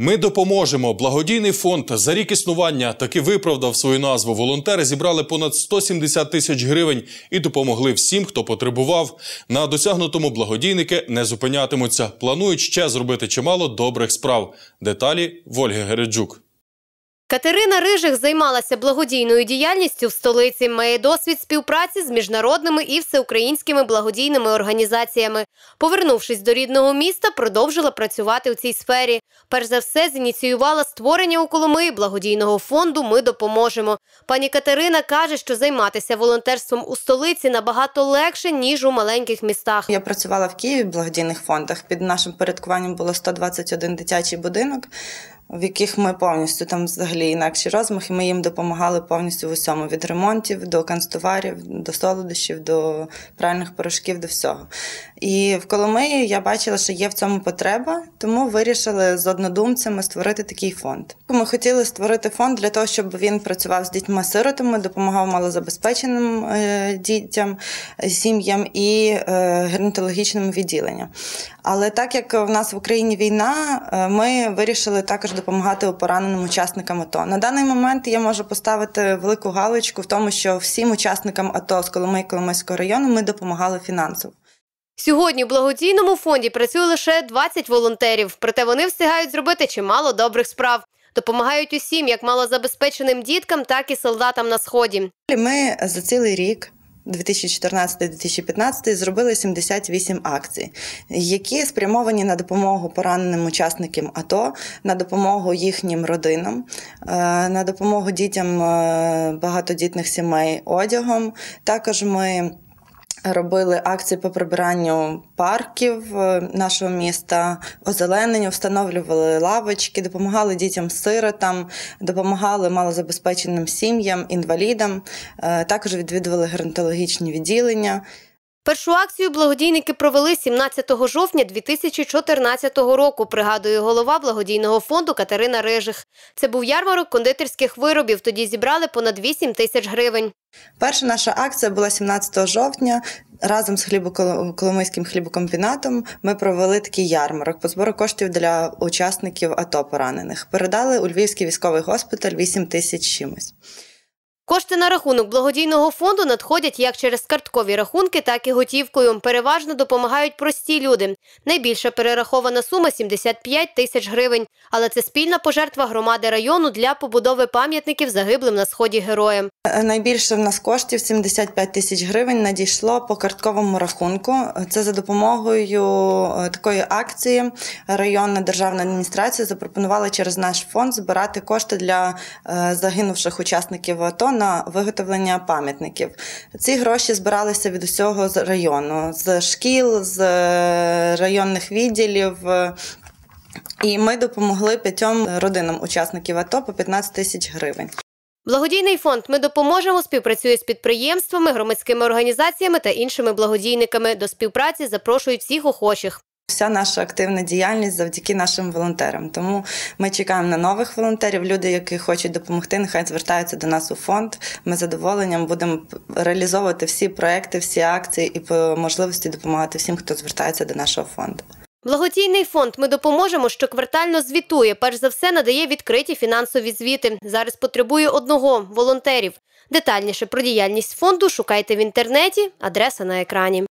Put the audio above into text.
Ми допоможемо. Благодійний фонд за рік існування таки виправдав свою назву. Волонтери зібрали понад 170 тисяч гривень і допомогли всім, хто потребував. На досягнутому благодійники не зупинятимуться. Планують ще зробити чимало добрих справ. Деталі Вольги Гереджук. Катерина Рижих займалася благодійною діяльністю в столиці, має досвід співпраці з міжнародними і всеукраїнськими благодійними організаціями. Повернувшись до рідного міста, продовжила працювати у цій сфері. Перш за все, зініціювала створення у Коломиї благодійного фонду Ми допоможемо. Пані Катерина каже, що займатися волонтерством у столиці набагато легше ніж у маленьких містах. Я працювала в Києві в благодійних фондах. Під нашим порядкуванням було 121 дитячий будинок, в яких ми повністю там взагалі інакші розмахи. Ми їм допомагали повністю в усьому: від ремонтів до канцтоварів, до солодощів, до пральних порошків, до всього. І в Коломиї я бачила, що є в цьому потреба, тому вирішили з однодумцями створити такий фонд. Ми хотіли створити фонд для того, щоб він працював з дітьми-сиротами, допомагав малозабезпеченим е, дітям, сім'ям і е, відділенням. Але так як в нас в Україні війна, е, ми вирішили також допомагати пораненим учасникам АТО. На даний момент я можу поставити велику галочку в тому, що всім учасникам АТО з Коломиї Коломийського району ми допомагали фінансово. Сьогодні в благодійному фонді працює лише 20 волонтерів, проте вони встигають зробити чимало добрих справ. Допомагають усім, як малозабезпеченим діткам, так і солдатам на сході. Ми за цілий рік. 2014-2015 зробили 78 акцій, які спрямовані на допомогу пораненим учасникам АТО, на допомогу їхнім родинам, е, на допомогу дітям е, багатодітних сімей одягом. Також ми Робили акції по прибиранню парків е, нашого міста, озелененню, встановлювали лавочки, допомагали дітям-сиротам, допомагали малозабезпеченим сім'ям, інвалідам. Е, також відвідували геронтологічні відділення. Першу акцію благодійники провели 17 жовтня 2014 року. Пригадує голова благодійного фонду Катерина Рижих. Це був ярмарок кондитерських виробів. Тоді зібрали понад 8 тисяч гривень. Перша наша акція була 17 жовтня. Разом з хлібоколомийським хлібокомбінатом ми провели такий ярмарок по збору коштів для учасників АТО поранених. Передали у Львівський військовий госпіталь 8 тисяч чимось. Кошти на рахунок благодійного фонду надходять як через карткові рахунки, так і готівкою. Переважно допомагають прості люди. Найбільша перерахована сума 75 тисяч гривень. Але це спільна пожертва громади району для побудови пам'ятників загиблим на сході героям. Найбільше в нас коштів 75 тисяч гривень надійшло по картковому рахунку. Це за допомогою е, такої акції. Районна державна адміністрація запропонувала через наш фонд збирати кошти для е, загинувших учасників АТО на виготовлення пам'ятників. Ці гроші збиралися від усього з району, з шкіл, з е, районних відділів. І ми допомогли п'ятьом родинам учасників АТО по 15 тисяч гривень. Благодійний фонд Ми допоможемо співпрацює з підприємствами, громадськими організаціями та іншими благодійниками. До співпраці запрошують всіх охочих. Вся наша активна діяльність завдяки нашим волонтерам. Тому ми чекаємо на нових волонтерів. Люди, які хочуть допомогти, нехай звертаються до нас у фонд. Ми з задоволенням будемо реалізовувати всі проекти, всі акції і по можливості допомагати всім, хто звертається до нашого фонду. Благодійний фонд Ми допоможемо, що квартально звітує. Перш за все надає відкриті фінансові звіти. Зараз потребує одного волонтерів. Детальніше про діяльність фонду шукайте в інтернеті. Адреса на екрані.